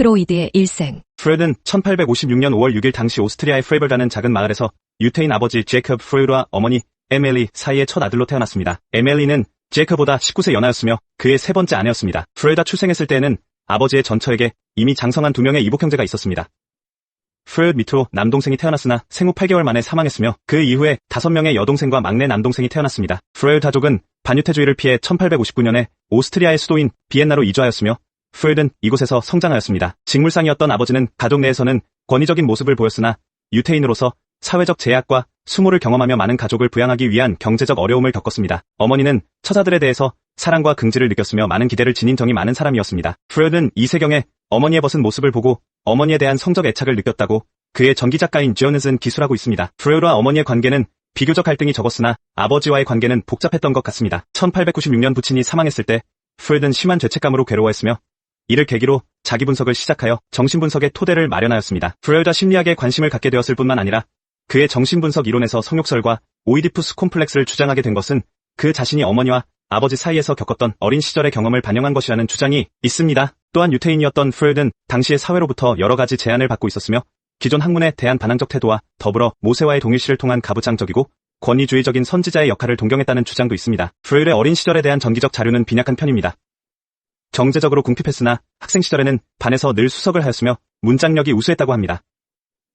프로이드의 일생. 프로이드는 1856년 5월 6일 당시 오스트리아의 프레벌라는 작은 마을에서 유태인 아버지 제이컵 프로이드와 어머니 에멜리 사이의 첫 아들로 태어났습니다. 에멜리는 제이컵보다 19세 연하였으며 그의 세 번째 아내였습니다. 프로이드가 출생했을 때에는 아버지의 전처에게 이미 장성한 두 명의 이복 형제가 있었습니다. 프로이드 밑으로 남동생이 태어났으나 생후 8개월 만에 사망했으며 그 이후에 5명의 여동생과 막내 남동생이 태어났습니다. 프로이드 가족은 반유태주의를 피해 1859년에 오스트리아의 수도인 비엔나로 이주하였으며 프로이드는 이곳에서 성장하였습니다. 직물상이었던 아버지는 가족 내에서는 권위적인 모습을 보였으나 유태인으로서 사회적 제약과 수모를 경험하며 많은 가족을 부양하기 위한 경제적 어려움을 겪었습니다. 어머니는 처자들에 대해서 사랑과 긍지를 느꼈으며 많은 기대를 지닌 정이 많은 사람이었습니다. 프로이드는 이세경에 어머니의 벗은 모습을 보고 어머니에 대한 성적 애착을 느꼈다고 그의 전기작가인 지어넷은 기술하고 있습니다. 프로이드와 어머니의 관계는 비교적 갈등이 적었으나 아버지와의 관계는 복잡했던 것 같습니다. 1896년 부친이 사망했을 때 프로이드는 심한 죄책감으로 괴로워했으며 이를 계기로 자기 분석을 시작하여 정신분석의 토대를 마련하였습니다. 프로이드가 심리학에 관심을 갖게 되었을 뿐만 아니라 그의 정신분석 이론에서 성욕설과 오이디푸스 콤플렉스를 주장하게 된 것은 그 자신이 어머니와 아버지 사이에서 겪었던 어린 시절의 경험을 반영한 것이라는 주장이 있습니다. 또한 유태인이었던 프로이드는 당시의 사회로부터 여러 가지 제안을 받고 있었으며 기존 학문에 대한 반항적 태도와 더불어 모세와의 동일시를 통한 가부장적이고 권위주의적인 선지자의 역할을 동경했다는 주장도 있습니다. 프로이드의 어린 시절에 대한 전기적 자료는 빈약한 편입니다. 경제적으로 궁핍했으나 학생 시절에는 반에서 늘 수석을 하였으며 문장력이 우수했다고 합니다.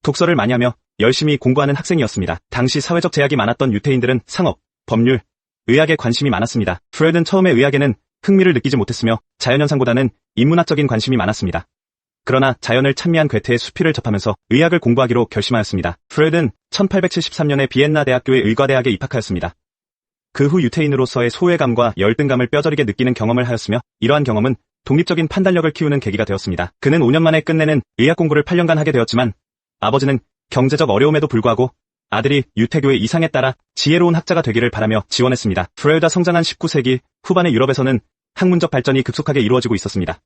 독서를 많이 하며 열심히 공부하는 학생이었습니다. 당시 사회적 제약이 많았던 유태인들은 상업, 법률, 의학에 관심이 많았습니다. 프로이드는 처음에 의학에는 흥미를 느끼지 못했으며 자연현상보다는 인문학적인 관심이 많았습니다. 그러나 자연을 찬미한 괴테의 수필을 접하면서 의학을 공부하기로 결심하였습니다. 프로이드는 1873년에 비엔나 대학교의 의과대학에 입학하였습니다. 그 후 유태인으로서의 소외감과 열등감을 뼈저리게 느끼는 경험을 하였으며 이러한 경험은 독립적인 판단력을 키우는 계기가 되었습니다. 그는 5년 만에 끝내는 의학 공부를 8년간 하게 되었지만 아버지는 경제적 어려움에도 불구하고 아들이 유태교의 이상에 따라 지혜로운 학자가 되기를 바라며 지원했습니다. 프로이드가 성장한 19세기 후반의 유럽에서는 학문적 발전이 급속하게 이루어지고 있었습니다.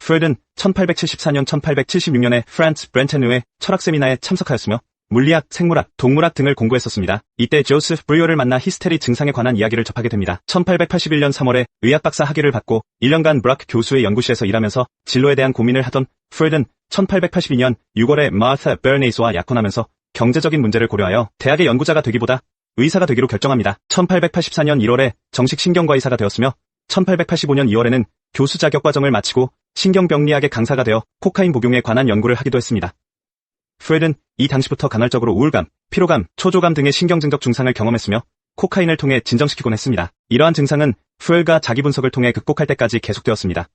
프로이드는 1874년 1876년에 프란츠 브렌테누의 철학 세미나에 참석하였으며 물리학, 생물학, 동물학 등을 공부했었습니다. 이때 조스프 브리오를 만나 히스테리 증상에 관한 이야기를 접하게 됩니다. 1881년 3월에 의학 박사 학위를 받고 1년간 브라크 교수의 연구실에서 일하면서 진로에 대한 고민을 하던 프로이드는 1882년 6월에 마사 베르네이스와 약혼하면서 경제적인 문제를 고려하여 대학의 연구자가 되기보다 의사가 되기로 결정합니다. 1884년 1월에 정식 신경과 의사가 되었으며 1885년 2월에는 교수 자격 과정을 마치고 신경병리학의 강사가 되어 코카인 복용에 관한 연구를 하기도 했습니다. 프레드는 이 당시부터 간헐적으로 우울감, 피로감, 초조감 등의 신경증적 증상을 경험했으며 코카인을 통해 진정시키곤 했습니다. 이러한 증상은 프웰가 자기 분석을 통해 극복할 때까지 계속되었습니다.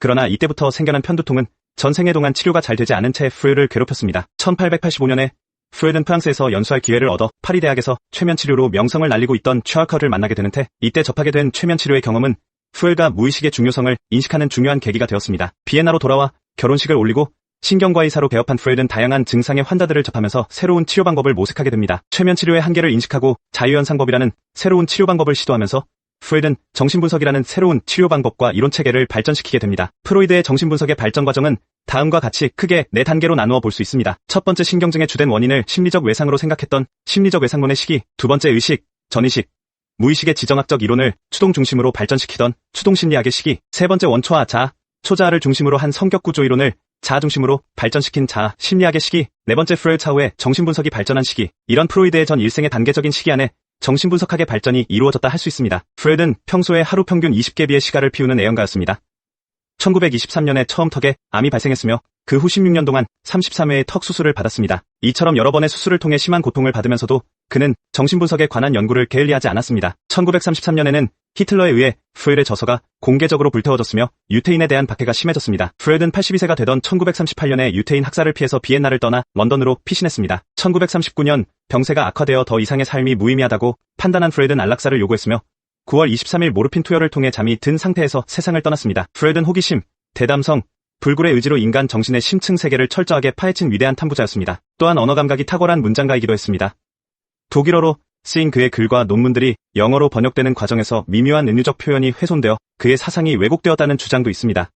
그러나 이때부터 생겨난 편두통은 전생애 동안 치료가 잘 되지 않은 채 프웰을 괴롭혔습니다. 1885년에 프웰은 프랑스에서 연수할 기회를 얻어 파리 대학에서 최면 치료로 명성을 날리고 있던 취아커를 만나게 되는데 이때 접하게 된 최면 치료의 경험은 프웰가 무의식의 중요성을 인식하는 중요한 계기가 되었습니다. 비엔나로 돌아와 결혼식을 올리고 신경과 의사로 개업한 프레드는 다양한 증상의 환자들을 접하면서 새로운 치료 방법을 모색하게 됩니다. 최면 치료의 한계를 인식하고 자유현상법이라는 새로운 치료 방법을 시도하면서 프로이드는 정신분석이라는 새로운 치료 방법과 이론 체계를 발전시키게 됩니다. 프로이드의 정신분석의 발전 과정은 다음과 같이 크게 네 단계로 나누어 볼 수 있습니다. 첫 번째 신경증의 주된 원인을 심리적 외상으로 생각했던 심리적 외상론의 시기, 두 번째 의식, 전의식, 무의식의 지정학적 이론을 추동 중심으로 발전시키던 추동심리학의 시기, 세 번째 원초와 자, 초자아를 중심으로 한 성격구조 이론을 자아 중심으로 발전시킨 자아, 심리학의 시기, 네 번째 프로이드 차후에 정신분석이 발전한 시기, 이런 프로이드의 전 일생의 단계적인 시기 안에 정신분석학의 발전이 이루어졌다 할 수 있습니다. 프로이드는 평소에 하루 평균 20개비의 시가를 피우는 애연가였습니다. 1923년에 처음 턱에 암이 발생했으며 그 후 16년 동안 33회의 턱 수술을 받았습니다. 이처럼 여러 번의 수술을 통해 심한 고통을 받으면서도 그는 정신분석에 관한 연구를 게을리하지 않았습니다. 1933년에는 히틀러에 의해 프웰의 저서가 공개적으로 불태워졌으며 유태인에 대한 박해가 심해졌습니다. 프웰은 82세가 되던 1938년에 유태인 학살을 피해서 비엔나를 떠나 런던으로 피신했습니다. 1939년 병세가 악화되어 더 이상의 삶이 무의미하다고 판단한 프웰은 안락사를 요구했으며 9월 23일 모르핀 투여를 통해 잠이 든 상태에서 세상을 떠났습니다. 프웰은 호기심, 대담성, 불굴의 의지로 인간 정신의 심층 세계를 철저하게 파헤친 위대한 탐구자였습니다. 또한 언어 감각이 탁월한 문장가이기도 했습니다. 독일어로 쓰인 그의 글과 논문들이 영어로 번역되는 과정에서 미묘한 은유적 표현이 훼손되어 그의 사상이 왜곡되었다는 주장도 있습니다.